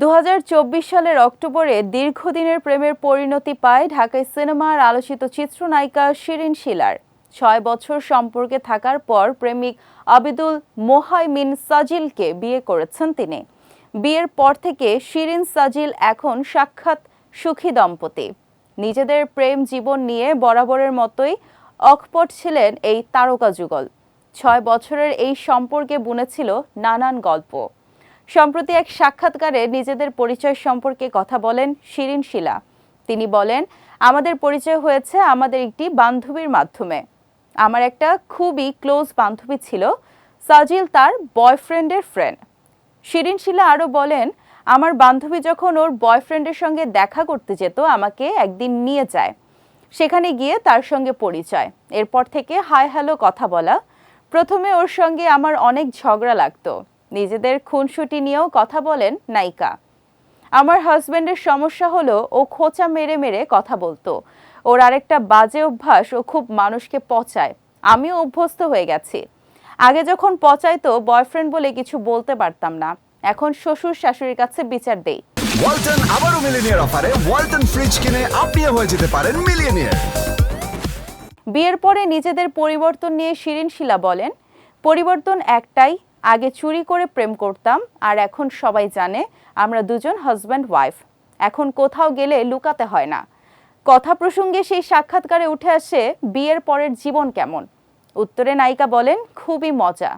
দু হাজার চব্বিশ সালের অক্টোবরে দীর্ঘদিনের প্রেমের পরিণতি পায় ঢাকায় সিনেমার আলোচিত চিত্রনায়িকা শিরিন শিলার। ছয় বছর সম্পর্কে থাকার পর প্রেমিক আবিদুল মোহাইমিন সাজিলকে বিয়ে করেছেন তিনি। বিয়ের পর থেকে শিরিন সাজিল এখন সাক্ষাৎ সুখী দম্পতি। নিজেদের প্রেম জীবন নিয়ে বরাবরের মতোই অকপট ছিলেন এই তারকা যুগল। ছয় বছরের এই সম্পর্কে বুনেছিল নানান গল্প। সম্প্রতি এক সাক্ষাৎকারে নিজেদের পরিচয় সম্পর্কে কথা বলেন শিরিন শিলা। তিনি বলেন, আমাদের পরিচয় হয়েছে আমাদের একটি বান্ধবীর মাধ্যমে। আমার একটা খুবই ক্লোজ বান্ধবী ছিল, সাজিল তার বয়ফ্রেন্ডের ফ্রেন্ড শিরিন শিলা আরও বলেন, আমার বান্ধবী যখন ওর বয়ফ্রেন্ডের সঙ্গে দেখা করতে যেত, আমাকে একদিন নিয়ে যায়। সেখানে গিয়ে তার সঙ্গে পরিচয়। এরপর থেকে হাই হ্যালো কথা বলা। প্রথমে ওর সঙ্গে আমার অনেক ঝগড়া লাগতো। নিজেদের খুনসুটি নিয়েও কথা বলেন নায়িকা। আমার হাজবেন্ডের সমস্যা হলো ও খোঁচা মেরে মেরে কথা বলতো। ওর আরেকটা বাজে অভ্যাস ও খুব মানুষকে পচায়। আমিও অভ্যস্ত হয়ে গেছি। আগে যখন পচাইতো বয়ফ্রেন্ড বলে কিছু বলতে পারতাম না। এখন শ্বশুর শাশুড়ির কাছে বিচার দেই। ওয়ালটন আবারও মিলিনিয়ার অফারে ওয়ালটন ফ্রিজ কিনে আপনিও হয়ে যেতে পারেন মিলিয়নিয়ার। বিয়ের পরে নিজেদের পরিবর্তন নিয়ে শিরিন শিলা বলেন পরিবর্তন একটাই আগে চুরি করে প্রেম করতাম, আর এখন সবাই জানে আমরা দুজন হাজব্যান্ড ওয়াইফ এখন কোথাও গেলে লুকাতে হয় না। কথা প্রসঙ্গে সেই সাক্ষাৎকারে উঠে আসে বিয়ের পরের জীবন কেমন? উত্তরে নায়িকা বলেন, খুবই মজা।